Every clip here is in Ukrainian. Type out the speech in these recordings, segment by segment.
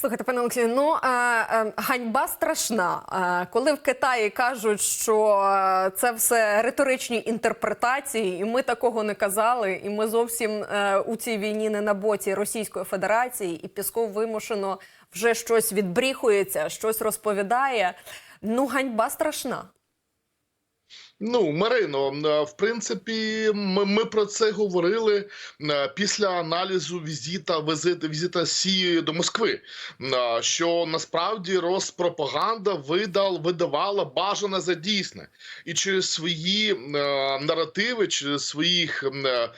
Слухайте, пане Олексію, ну ганьба страшна. Коли в Китаї кажуть, що це все риторичні інтерпретації, і ми такого не казали, і ми зовсім е, у цій війні не на боці Російської Федерації, і Пісков вимушено вже щось відбріхується, щось розповідає. Ну, ганьба страшна. Ну, Марино, е, в принципі, ми, ми про це говорили е, після аналізу візита візита, візита Сі до Москви. е, Що насправді Роспропаганда видал, видавала бажане за дійсне, і через свої наративи, через своїх е,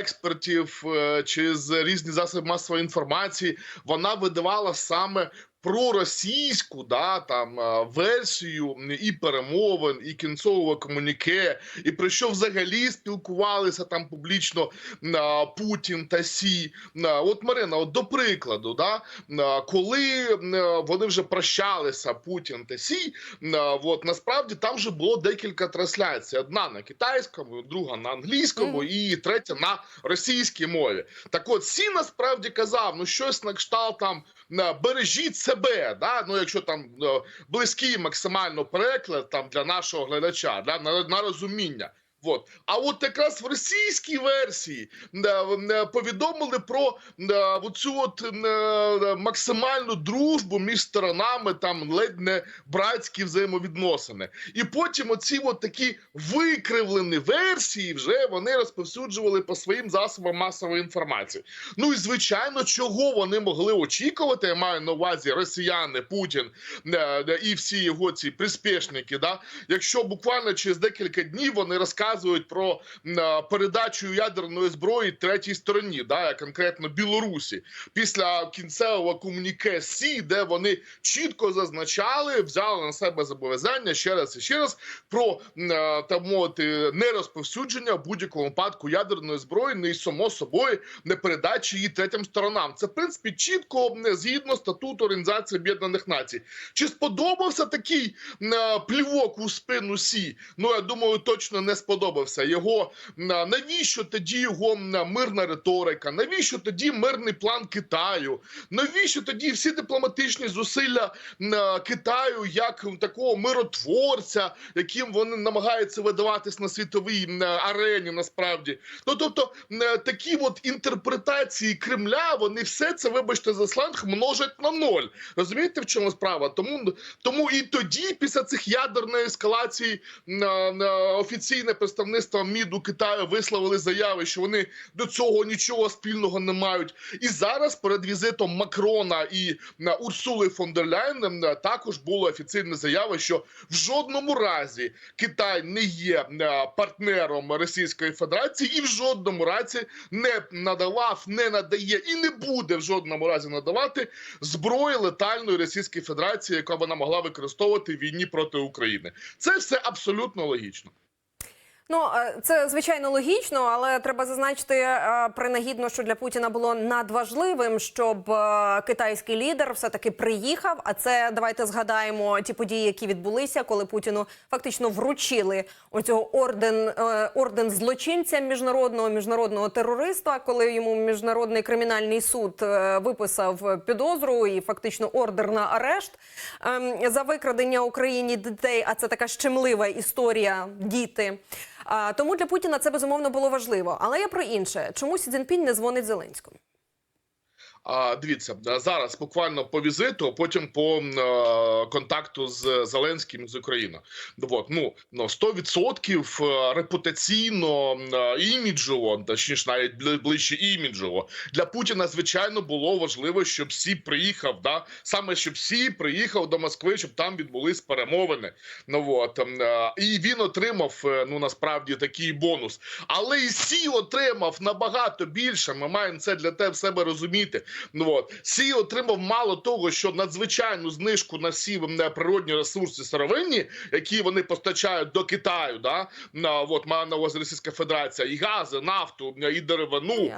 експертів, е, через різні засоби масової інформації, вона видавала саме проросійську да, там, е, версію і перемовин, і кінцевого комуніке, і про що взагалі спілкувалися там публічно е, Путін та Сі. Е, От Марина, от до прикладу, да, коли вони вже прощалися, Путін та Сі, от насправді там вже було декілька трансляцій: одна на китайському, друга на англійському, Мгм. і третя на російській мові. Так от Сі насправді казав, ну щось на кшталт там бережіть себе, да? ну якщо там е, близький максимально переклад там для нашого глядача, да? на, на розуміння. Вот. А от якраз в російській версії е, е, повідомили про е, оцю от е, максимальну дружбу між сторонами, там ледь не братські взаємовідносини. І потім оці от такі викривлені версії вже вони розповсюджували по своїм засобам масової інформації. Ну і звичайно, чого вони могли очікувати, я маю на увазі росіяни, Путін е, е, і всі його ці приспішники, да? якщо буквально через декілька днів вони розказують про е, передачу ядерної зброї третій стороні, да, конкретно Білорусі, після кінцевого комуніке Сі, де вони чітко зазначали, взяли на себе зобов'язання ще раз і ще раз про так мовити нерозповсюдження в будь-якому випадку ядерної зброї, не й само собою не передачі її третім сторонам. Це в принципі чітко м, згідно статуту Організації Об'єднаних Націй. Чи сподобався такий плівок у спину Сі? Ну я думаю, точно не сподобався. Його навіщо тоді його мирна риторика? Навіщо тоді мирний план Китаю? Навіщо тоді всі дипломатичні зусилля Китаю як такого миротворця, яким вони намагаються видаватись на світовій арені? Насправді, ну тобто такі от інтерпретації Кремля, вони все це, вибачте, за сленг множать на ноль. Розумієте, в чому справа? Тому тому і тоді, після цих ядерної ескалації, офіційне представництво МІДу Китаю висловили заяви, що вони до цього нічого спільного не мають. І зараз перед візитом Макрона і Урсули фон дер Ляйн також була офіційна заява, що в жодному разі Китай не є партнером Російської Федерації і в жодному разі не надавав, не надає і не буде в жодному разі надавати зброї летальної Російської Федерації, яка вона могла використовувати в війні проти України. Це все абсолютно логічно. Ну е, це звичайно логічно, але треба зазначити е, принагідно, що для Путіна було надважливим, щоб е, китайський лідер все таки приїхав. А це давайте згадаємо ті події, які відбулися, коли Путіну фактично вручили оцього орден орден злочинця міжнародного міжнародного терориста, коли йому міжнародний кримінальний суд виписав підозру і фактично ордер на арешт ем, за викрадення Україні дітей. А це така щемлива історія. Діти. Тому для Путіна це безумовно було важливо. Але я про інше. Чому Сі Цзіньпінь не дзвонить Зеленському? А дивіться е, зараз буквально по візиту, а потім по е, контакту з Зеленським з Україною. Ну ну 100% е, репутаційно е, іміджово, точніше навіть ближче іміджово для Путіна. Звичайно, було важливо, щоб Сі приїхав. Да саме щоб Сі приїхав до Москви, щоб там відбулись перемовини. Ну от і він отримав ну насправді такий бонус. Але і Сі отримав набагато більше. Ми маємо це для тебе себе розуміти. Ну от Сі отримав мало того, що надзвичайну знижку на всі природні ресурси сировинні, які вони постачають до Китаю, да на от має на увазі Російська Федерація, і гази, нафту, і деревину,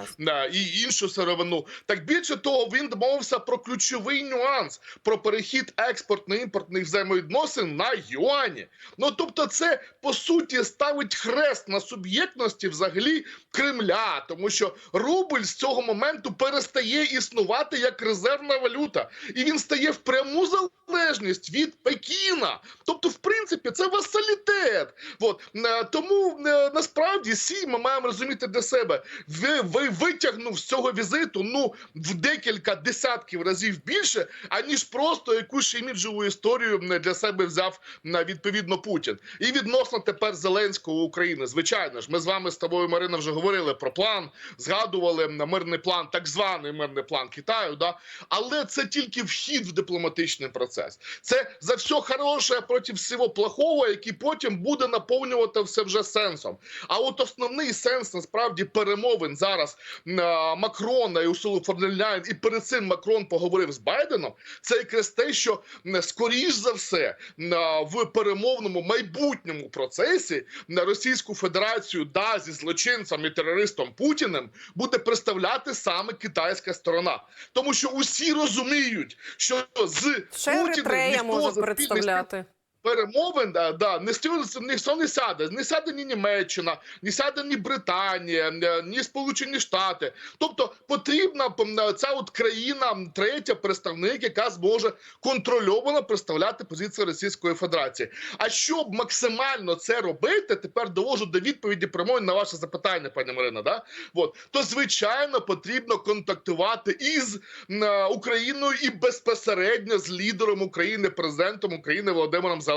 і іншу сировину. Так більше того, він домовився про ключовий нюанс про перехід експортно-імпортних взаємовідносин на юані. Ну тобто, це по суті ставить хрест на суб'єктності взагалі Кремля, тому що рубль з цього моменту перестає існувати. Існувати як резервна валюта, і він стає в пряму залежність від Пекіна. Тобто, в принципі, це васалітет. От е, тому е, насправді сі ми маємо розуміти для себе. Ви, ви витягнув з цього візиту ну в декілька десятків разів більше, аніж просто якусь іміджову історію для себе взяв на відповідно Путін. І відносно тепер Зеленського України. Звичайно ж, ми з вами з тобою, Марина, вже говорили про план, згадували мирний план, так званий мирний план Китаю. Да? Але це тільки вхід в дипломатичний процес. Це за все хороше проти всього плохого, який потім буде наповнювати все вже сенсом. А от основний сенс насправді перемовин зараз Макрона і дер Ляєн, і перед цим Макрон поговорив з Байденом. Це якраз те, що скоріш за все в перемовному майбутньому процесі на Російську Федерацію да зі злочинцем і терористом Путіним буде представляти саме китайська сторона, тому що усі розуміють, що з Ще Путіним ніхто за спільний представляти. Перемовин, да, да, не стіл- ніхто не сяде. Не сяде ні Німеччина, ні сяде ні Британія, ні- ні Сполучені Штати. Тобто потрібна ця от країна, третя представник, яка зможе контрольовано представляти позиції Російської Федерації. А щоб максимально це робити, тепер довожу до відповіді прямої на ваше запитання, пані Марина. Да? От. То звичайно потрібно контактувати із е, Україною і безпосередньо з лідером України, президентом України Володимиром Зеленським.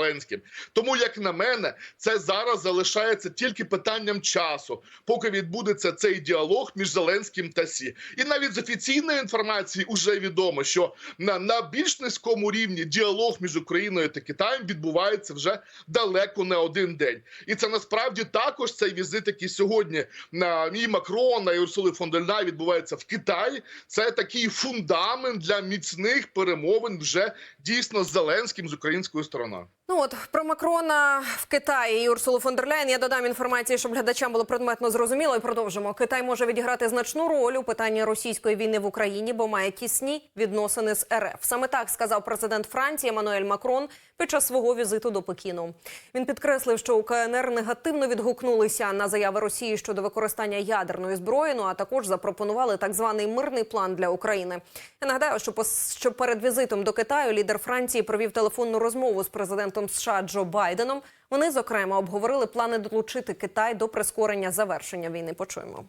Тому, як на мене, це зараз залишається тільки питанням часу, поки відбудеться цей діалог між Зеленським та Сі. І навіть з офіційної інформації вже відомо, що на, на більш низькому рівні діалог між Україною та Китаєм відбувається вже далеко не один день. І це насправді також цей візит, який сьогодні на і Макрона і Урсули фон дер Ляєн відбувається в Китаї. Це такий фундамент для міцних перемовин вже дійсно з Зеленським з українською стороною. Ну от про Макрона в Китаї і Урсулу фон дер Ляєн я додам інформації, щоб глядачам було предметно зрозуміло. І продовжимо. Китай може відіграти значну роль у питанні російської війни в Україні, бо має тісні відносини з РФ. Саме так сказав президент Франції Еммануель Макрон під час свого візиту до Пекіну. Він підкреслив, що у КНР негативно відгукнулися на заяви Росії щодо використання ядерної зброї. Ну а також запропонували так званий мирний план для України. Я нагадаю, що що перед візитом до Китаю лідер Франції провів телефонну розмову з президентом США Джо Байденом. Вони зокрема обговорили плани долучити Китай до прискорення завершення війни. Почуємо.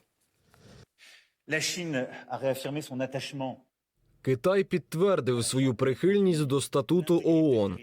Китай підтвердив свою прихильність до статуту ООН.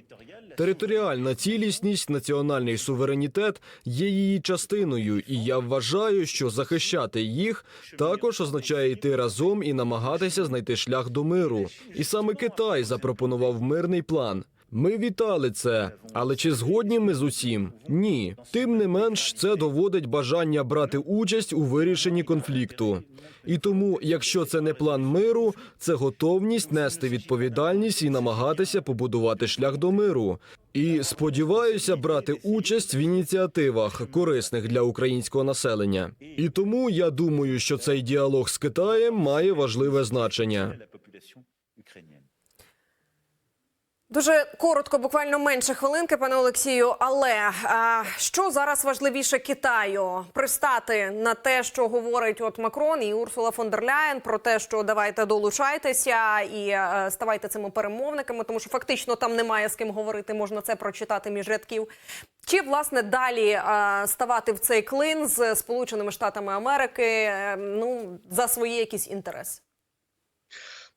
Територіальна цілісність, національний суверенітет є її частиною, і я вважаю, що захищати їх також означає йти разом і намагатися знайти шлях до миру. І саме Китай запропонував мирний план. Ми вітали це, але чи згодні ми з усім? Ні. Тим не менш, це доводить бажання брати участь у вирішенні конфлікту. І тому, якщо це не план миру, це готовність нести відповідальність і намагатися побудувати шлях до миру. І сподіваюся брати участь в ініціативах, корисних для українського населення. І тому я думаю, що цей діалог з Китаєм має важливе значення. Дуже коротко, буквально менше хвилинки, пане Олексію. Але а, що зараз важливіше Китаю пристати на те, що говорить от Макрон і Урсула фон дер Ляєн про те, що давайте долучайтеся і е, ставайте цими перемовниками, тому що фактично там немає з ким говорити. Можна це прочитати між рядків. Чи власне далі е, ставати в цей клин з Сполученими Штатами Америки? е, ну за свої якісь інтереси?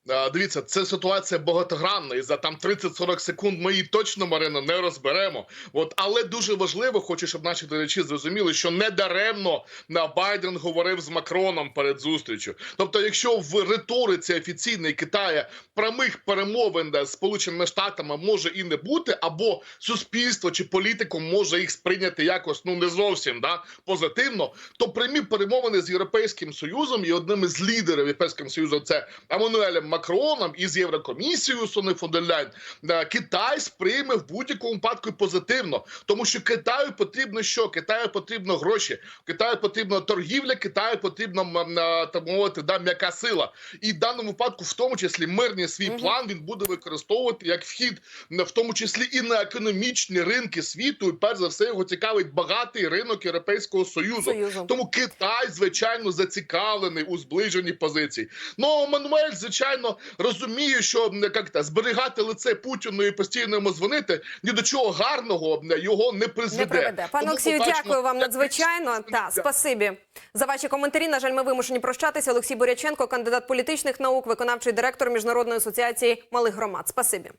Е, Дивіться, це ситуація багатогранна, і за там 30-40 секунд ми її точно Марина не розберемо. От але дуже важливо, хочу, щоб наші глядачі зрозуміли, що не даремно на Байден говорив з Макроном перед зустрічю. Тобто, якщо в риториці офіційної Китая прямих перемовин з Сполученими Штатами може і не бути, або суспільство чи політикум може їх сприйняти якось ну не зовсім да позитивно, то прямі перемовини з Європейським Союзом і одним із лідерів Європейського Союзу це Еммануелем Макроном і з Єврокомісією Сони фон дер е, Китай сприйме в будь-якому випадку позитивно, тому що Китаю потрібно що? Китаю потрібно гроші, Китаю потрібна торгівля, Китаю потрібна м, е, так мовити да м'яка сила. І в даному випадку, в тому числі, мирний свій план він буде використовувати як вхід, в тому числі і на економічні ринки світу. І перш за все його цікавить багатий ринок Європейського союзу. Союзу. Тому Китай, звичайно, зацікавлений у зближенні позицій. Ну Мануель, звичайно, розуміє, що м, як та зберігати лице Путіну і постійно йому дзвонити ні до чого гарного його не призведе. Не приведе. Пане Тому Олексію, побачимо, дякую вам надзвичайно. Та спасибі за ваші коментарі. На жаль, ми вимушені прощатися. Олексій Боряченко, кандидат політичних наук, виконавчий директор міжнародної асоціації малих громад. Спасибі.